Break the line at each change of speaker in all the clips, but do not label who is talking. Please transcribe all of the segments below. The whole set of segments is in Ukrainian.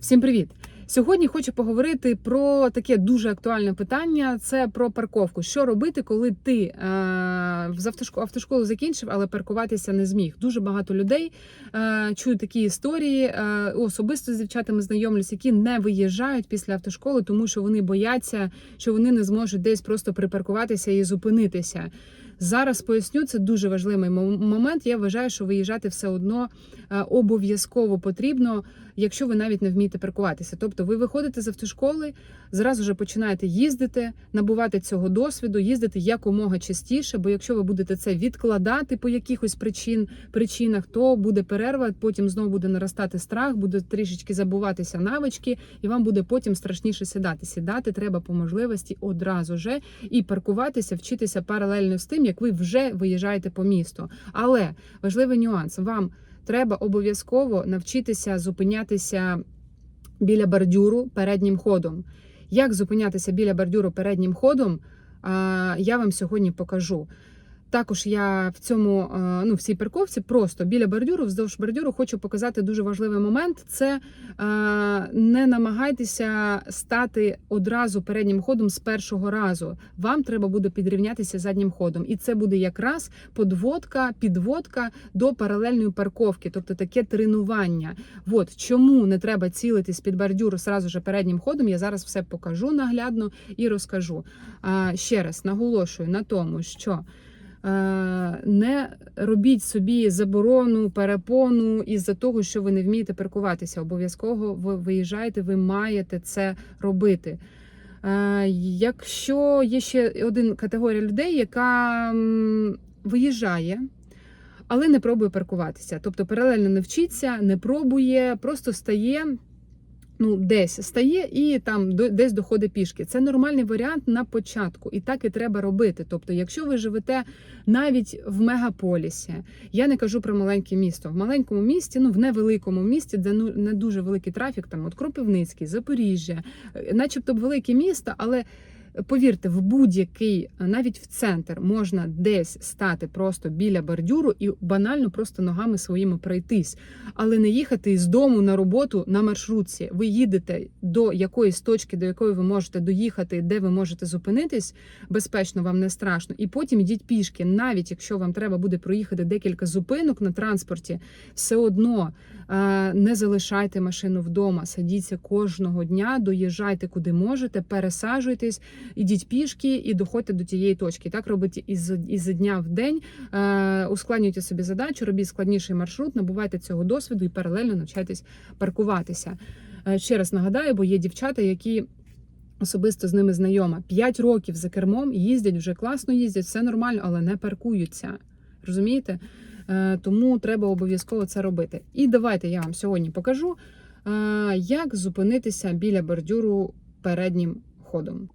Всім привіт! Сьогодні хочу поговорити про таке дуже актуальне питання: це про парковку. Що робити, коли ти е, з автошколу, автошколу закінчив, але паркуватися не зміг? Дуже багато людей е, чую такі історії. Е, особисто з дівчатами знайомлюсь, які не виїжджають після автошколи, тому що вони бояться, що вони не зможуть десь просто припаркуватися і зупинитися. Зараз поясню, це дуже важливий момент. Я вважаю, що виїжджати все одно е, обов'язково потрібно, якщо ви навіть не вмієте паркуватися. Тобто ви виходите з автошколи, зразу вже починаєте їздити, набувати цього досвіду, їздити якомога частіше. Бо якщо ви будете це відкладати по якихось причин, причинах, то буде перерва, потім знову буде наростати страх, буде трішечки забуватися навички, і вам буде потім страшніше сідати. Сідати треба по можливості одразу же і паркуватися, вчитися паралельно з тим, як ви вже виїжджаєте по місту. Але важливий нюанс: вам треба обов'язково навчитися зупинятися біля бордюру переднім ходом. Як зупинятися біля бордюру переднім ходом, я вам сьогодні покажу. Також я в цьому е, ну в цій парковці просто біля бордюру, вздовж бордюру, хочу показати дуже важливий момент. Це е, не намагайтеся стати одразу переднім ходом з першого разу. Вам треба буде підрівнятися заднім ходом, і це буде якраз подводка, підводка до паралельної парковки, тобто таке тренування. От чому не треба цілитись під бордюр зразу же переднім ходом. Я зараз все покажу наглядно і розкажу. Ще раз наголошую на тому, що. Е, Не робіть собі заборону, перепону із-за того, що ви не вмієте паркуватися. Обов'язково ви виїжджаєте, ви маєте це робити. Е, Якщо є ще один категорія людей, яка виїжджає, але не пробує паркуватися. Тобто паралельно не вчиться, не пробує, просто стає. Ну, десь стає і там до- десь доходить пішки. Це нормальний варіант на початку, і так і треба робити. Тобто, якщо ви живете навіть в мегаполісі, я не кажу про маленьке місто. В маленькому місті, ну в невеликому місті, де ну не дуже великий трафік, там от Кропивницький, Запоріжжя, е, начебто велике місто, але. Повірте, в будь-який, навіть в центр, можна десь стати просто біля бордюру і банально просто ногами своїми пройтись, але не їхати з дому на роботу на маршрутці. Ви їдете до якоїсь точки, до якої ви можете доїхати, де ви можете зупинитись, безпечно вам не страшно, і потім йдіть пішки. Навіть якщо вам треба буде проїхати декілька зупинок на транспорті, все одно не залишайте машину вдома, садіться кожного дня, доїжджайте куди можете, пересаджуйтесь, ідіть пішки і доходьте до тієї точки. Так робіть із, із дня в день, е, ускладнюйте собі задачу, робіть складніший маршрут, набувайте цього досвіду і паралельно навчайтесь паркуватися. Е, ще раз нагадаю, бо є дівчата, які. Особисто з ними знайома. П'ять років за кермом їздять вже класно їздять, все нормально, але не паркуються. Розумієте? Е, Тому треба обов'язково це робити. І давайте я вам сьогодні покажу, е, як зупинитися біля бордюру переднім ходом.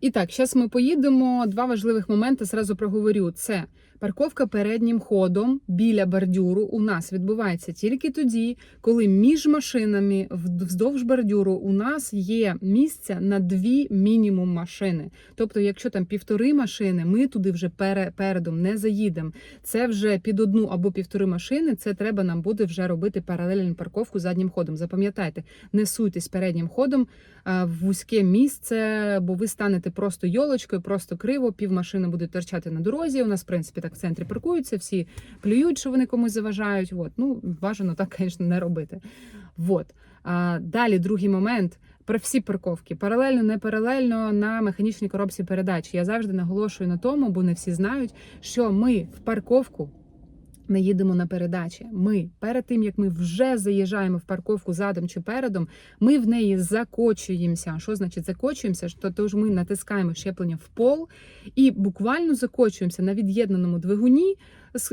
І так, зараз ми поїдемо. Два важливих моменти зразу проговорю. Це парковка переднім ходом біля бордюру у нас відбувається тільки тоді, коли між машинами вздовж бордюру у нас є місця на дві мінімум машини. Тобто, якщо там півтори машини, ми туди вже пере, передом не заїдемо. Це вже під одну або півтори машини. Це треба нам буде вже робити паралельну парковку заднім ходом. Запам'ятайте, не суйтесь переднім ходом в вузьке місце, бо ви станете просто йолочкою, просто криво, пів машини будуть торчати на дорозі. У нас, в принципі, так в центрі паркуються, всі плюють, що вони комусь заважають. От. Ну, бажано так, звісно, не робити. Вот. А, далі, другий момент. Про всі парковки паралельно, не паралельно на механічній коробці передач. Я завжди наголошую на тому, бо не всі знають, що ми в парковку не їдемо на передачі. Ми перед тим як ми вже заїжджаємо в парковку задом чи передом, ми в неї закочуємося. Що значить закочуємося? Тож ми натискаємо щеплення в пол і буквально закочуємося на від'єднаному двигуні.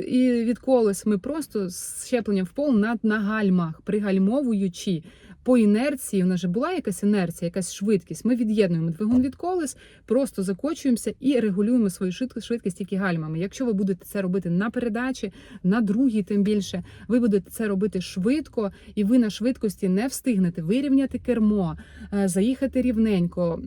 І від колес ми просто з щепленням в пол над на гальмах, пригальмовуючи. По інерції, у нас же була якась інерція, якась швидкість. Ми від'єднуємо двигун від колес, просто закочуємося і регулюємо свою швидкість тільки гальмами. Якщо ви будете це робити на передачі, на другій, тим більше, ви будете це робити швидко, і ви на швидкості не встигнете вирівняти кермо, е, заїхати рівненько.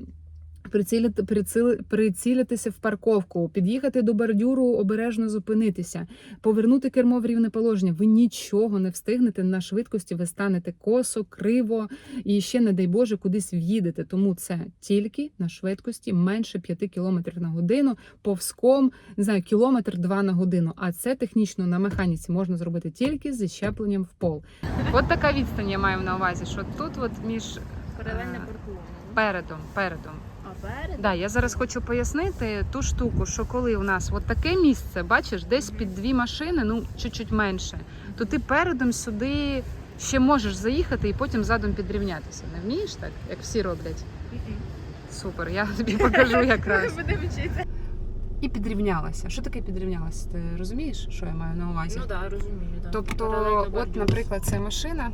Прицілити, приціли- прицілитися в парковку, під'їхати до бордюру, обережно зупинитися, повернути кермо в рівне положення. Ви нічого не встигнете на швидкості. Ви станете косо, криво і ще, не дай Боже, кудись в'їдете. Тому це тільки на швидкості менше 5 км на годину, повзком, не знаю, кілометр два на годину. А це технічно на механіці можна зробити тільки з щепленням в пол. От така відстань я маю на увазі, що тут, от між
Паралельно
А,
паркування.
передом, передом.
А перед?
Да, я зараз хочу пояснити ту штуку, що коли у нас от таке місце, бачиш, десь під дві машини, ну чуть-чуть менше, то ти передом сюди ще можеш заїхати і потім задом підрівнятися. Не вмієш так, як всі роблять? Супер, я тобі покажу якраз.
Будемо вчитися.
І підрівнялася. Що таке підрівнялася? Ти розумієш, що я маю на увазі?
Ну так, да, розумію. Да.
Тобто,
Паралельно
от, наприклад, це машина.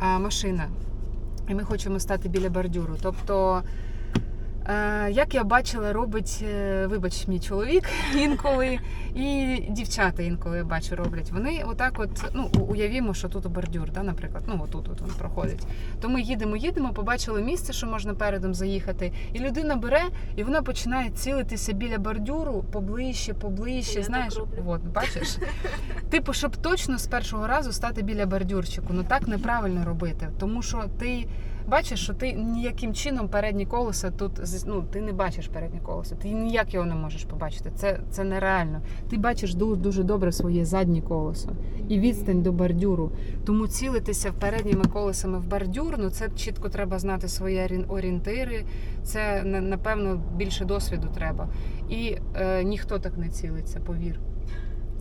А, машина. І ми хочемо стати біля бордюру. Тобто, як я бачила, робить, е, вибач, мій чоловік інколи, і дівчата інколи я бачу роблять. Вони отак, от, ну, уявімо, що тут бордюр, да, наприклад, ну отут от він проходить. То ми їдемо, їдемо, побачили місце, що можна передом заїхати, і людина бере, і вона починає цілитися біля бордюру поближче, поближче.
Я
знаєш, от бачиш. Типу, щоб точно з першого разу стати біля бордюрчику. Ну так неправильно робити. Тому що ти бачиш, що ти ніяким чином передні колеса тут ну, ти не бачиш переднє колесо. Ти ніяк його не можеш побачити. Це, це нереально. Ти бачиш ду- дуже добре своє заднє колесо і відстань до бордюру. Тому цілитися передніми колесами в бордюр, ну це чітко треба знати свої орі- орієнтири. Це напевно більше досвіду треба. І е, ніхто так не цілиться, повір.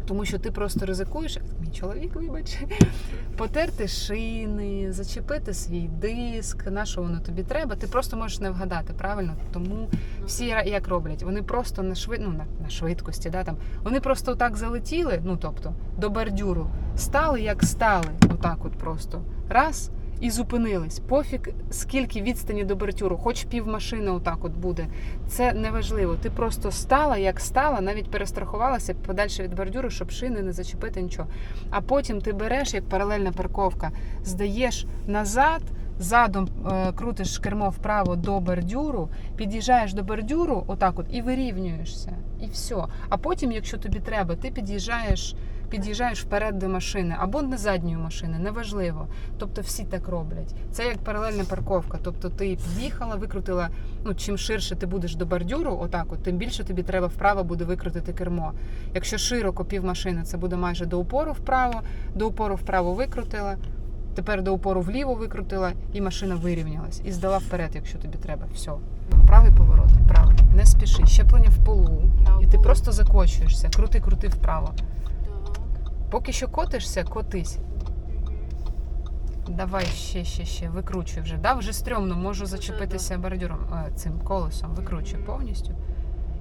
Тому що ти просто ризикуєш, мій чоловік, вибач, потерти шини, зачепити свій диск, на що воно тобі треба. Ти просто можеш не вгадати, правильно? Тому всі як роблять, вони просто на швид... ну, на, на швидкості, да, там, вони просто так залетіли, ну тобто до бордюру, стали як стали, отак от просто. Раз. І зупинились. Пофіг, скільки відстані до бордюру, хоч пів машини отак от буде. Це неважливо. Ти просто стала, як стала, навіть перестрахувалася подальше від бордюру, щоб шини не зачепити нічого. А потім ти береш як паралельна парковка, здаєш назад, задом е, крутиш кермо вправо до бордюру, під'їжджаєш до бордюру, отак от, і вирівнюєшся. І все. А потім, якщо тобі треба, ти під'їжджаєш. Під'їжджаєш вперед до машини або на задньої машини, неважливо. Тобто всі так роблять. Це як паралельна парковка. Тобто ти під'їхала, викрутила. Ну чим ширше ти будеш до бордюру, отак, от, тим більше тобі треба вправо буде викрутити кермо. Якщо широко пів машини, це буде майже до упору вправо, до упору вправо викрутила. Тепер до упору вліво викрутила, і машина вирівнялась. І здала вперед, якщо тобі треба. Все. Правий поворот, правий. Не спіши. Щеплення в полу. І ти просто закочуєшся. Крути, крути вправо. Поки що котишся, котись. Давай ще, ще, ще, викручуй вже. Да, вже стрьомно, можу зачепитися бордюром е, цим колесом. Викручуй повністю.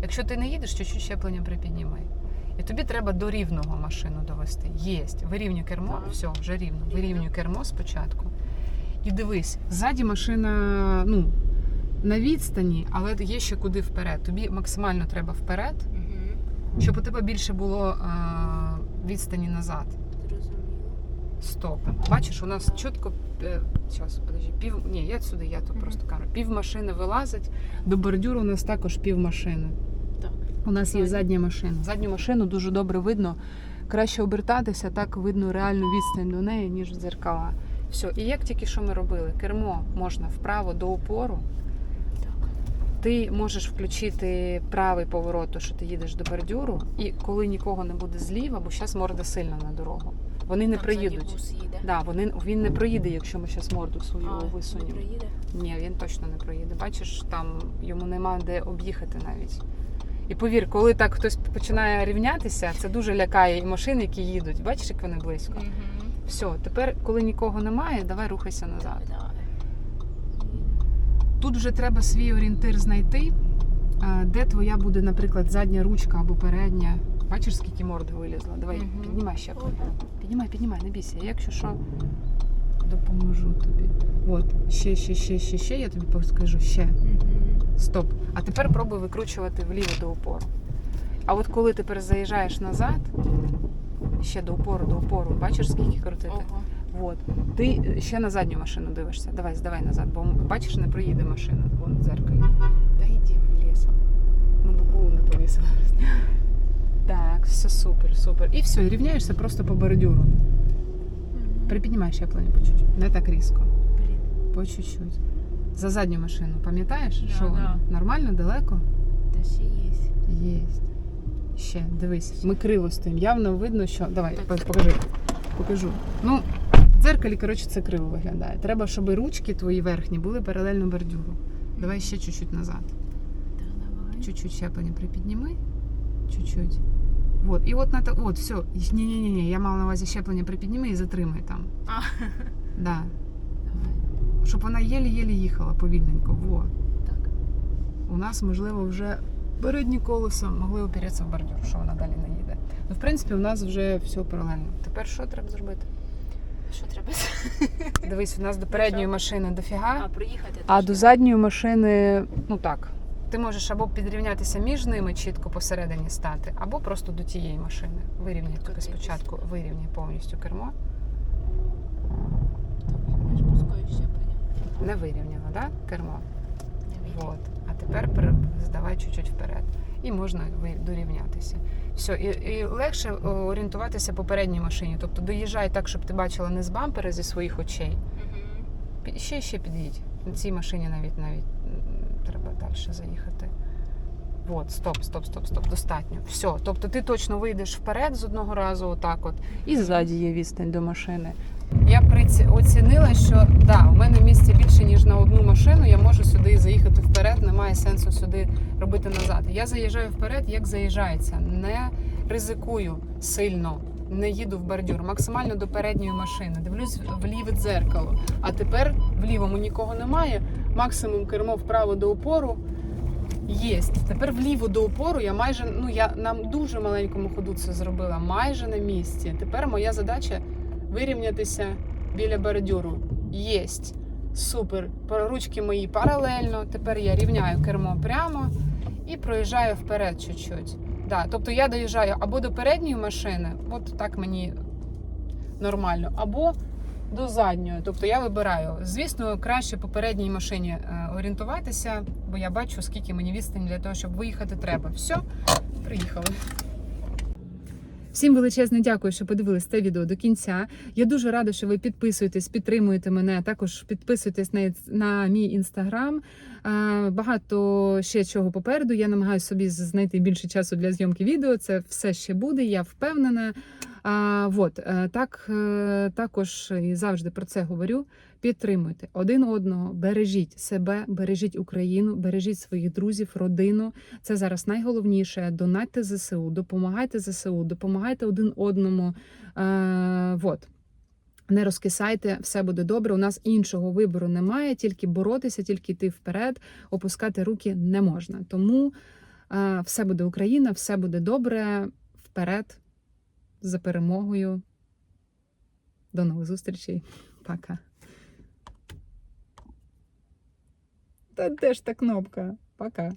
Якщо ти не їдеш, чуть-чуть щеплення припіднімай. І тобі треба до рівного машину довести. Єсть. Вирівнюй кермо,
Так.
все, вже рівно. Вирівнюй кермо спочатку. І дивись, ззаді машина, ну, на відстані, але є ще куди вперед. Тобі максимально треба вперед, щоб у тебе більше було е, відстані назад. Стоп. Бачиш, у нас чітко. Зараз, подожди, пів. Ні, я сюди, я тут просто кажу. Пів машини вилазить. До бордюру у нас також пів машини.
Так.
У нас є
Задня.
задня машина. Задню машину дуже добре видно. Краще обертатися, так видно реальну відстань до неї, ніж в дзеркала. Все, і як тільки що ми робили, кермо можна вправо до опору. Ти можеш включити правий поворот, то що ти їдеш до бордюру, і коли нікого не буде зліва, бо зараз морда сильно на дорогу. Вони не
Там ззаді
приїдуть.
бус їде.
Да, вони, він не проїде, якщо ми зараз морду свою
А, не
висунемо.
приїде?
Ні, він точно не проїде. Бачиш, там йому нема де об'їхати навіть. І повір, коли так хтось починає рівнятися, це дуже лякає і машини, які їдуть. Бачиш, як вони близько.
Мгм.
Все, тепер, коли нікого немає, давай рухайся назад.
Давай.
Тут вже треба свій орієнтир знайти, де твоя буде, наприклад, задня ручка або передня. Бачиш, скільки морди вилізла? Давай,
Мгм.
піднімай ще. Піднімай, піднімай, не бійся. Якщо що, допоможу тобі. От, ще, ще, ще, ще, ще, я тобі скажу ще.
Мгм.
Стоп. А тепер пробуй викручувати вліво до упору. А от коли тепер заїжджаєш назад, ще до упору, до упору, бачиш, скільки крутити?
Ого.
Вот. Ти ще на задню машину дивишся. Давай, здавай назад, бо бачиш, не проїде машина. Вон в дзеркалі. Та йди лісом. Ну, букву не повісила. Так, все супер, супер. І все, і рівняєшся просто по бордюру. Припіднімай щеплення по чуть-чуть. Не так різко.
Блін.
По чуть-чуть. За задню машину, пам'ятаєш?
Да,
що воно? Нормально, далеко?
Та ще є.
Єсть. Ще, дивись, ми криво стоїмо. Явно видно, що. Давай,
Так.
покажи. Покажу. Ну, в дзеркалі, коротше, це криво виглядає. Треба, щоб ручки твої верхні були паралельно бордюру. Давай ще чуть-чуть назад.
Давай.
Чуть-чуть щеплення припідніми. Чуть-чуть. Вот. І от на та- от, все. Ні-ні-ні, ні, я мала на увазі щеплення припідніми і затримай там.
А.
Да.
Давай.
Щоб вона єлі-єлі їхала повільненько. Во.
Так.
у нас, можливо, вже передні колеса могли опіратися в бордюр, що вона далі не їде. Ну, в принципі, у нас вже все паралельно. Тепер що треба зробити?
Що треба?
Дивись, у нас до передньої машини дофіга,
А, приїхати.
а до задньої машини, ну так. Ти можеш або підрівнятися між ними, чітко посередині стати, або просто до тієї машини. Вирівняй тільки спочатку, вирівняй повністю кермо.
Так.
Не вирівняла, да? кермо.
Не.
Вот. А тепер здавай чуть-чуть вперед. І можна дорівнятися. Все, і, і легше орієнтуватися по передній машині. Тобто доїжджай так, щоб ти бачила не з бампера зі своїх очей. Пі- Ще ще під'їдь. На цій машині навіть навіть треба далі заїхати. От, стоп, стоп, стоп, стоп, достатньо. Все. Тобто ти точно вийдеш вперед з одного разу, отак от, і ззаді є відстань до машини. Я оцінила, що да, у мене місця більше, ніж на одну машину. Я можу сюди заїхати вперед, немає сенсу сюди робити назад. Я заїжджаю вперед, як заїжджається. Не ризикую сильно, не їду в бордюр, максимально до передньої машини. Дивлюсь в ліве дзеркало. А тепер в лівому нікого немає. Максимум кермо вправо до опору. Єсть. Тепер вліво до опору я майже ну я на дуже маленькому ходу це зробила, майже на місці. Тепер моя задача вирівнятися біля бордюру. Єсть. Супер. Ручки мої паралельно. Тепер я рівняю кермо прямо і проїжджаю вперед чуть-чуть. Да, тобто я доїжджаю або до передньої машини, от так мені нормально, або до задньої. Тобто я вибираю. Звісно, краще по передній машині е, орієнтуватися, бо я бачу, скільки мені відстань для того, щоб виїхати треба. Все, приїхали. Всім величезне дякую, що подивились це відео до кінця. Я дуже рада, що ви підписуєтесь, підтримуєте мене. Також підписуйтесь на, на мій інстаграм. Багато ще чого попереду. Я намагаюся собі знайти більше часу для зйомки відео. Це все ще буде, я впевнена. А, вот, е, так, е, також і завжди про це говорю. Підтримуйте один одного, бережіть себе, бережіть Україну, бережіть своїх друзів, родину. Це зараз найголовніше. Донатьте ЗСУ, допомагайте ЗСУ, допомагайте один одному. Е, вот. Не розкисайте, все буде добре. У нас іншого вибору немає, тільки боротися, тільки йти вперед, опускати руки не можна. Тому е, все буде Україна, все буде добре. Вперед, за перемогою. До нових зустрічей. Пока. Та де ж та кнопка? Пока.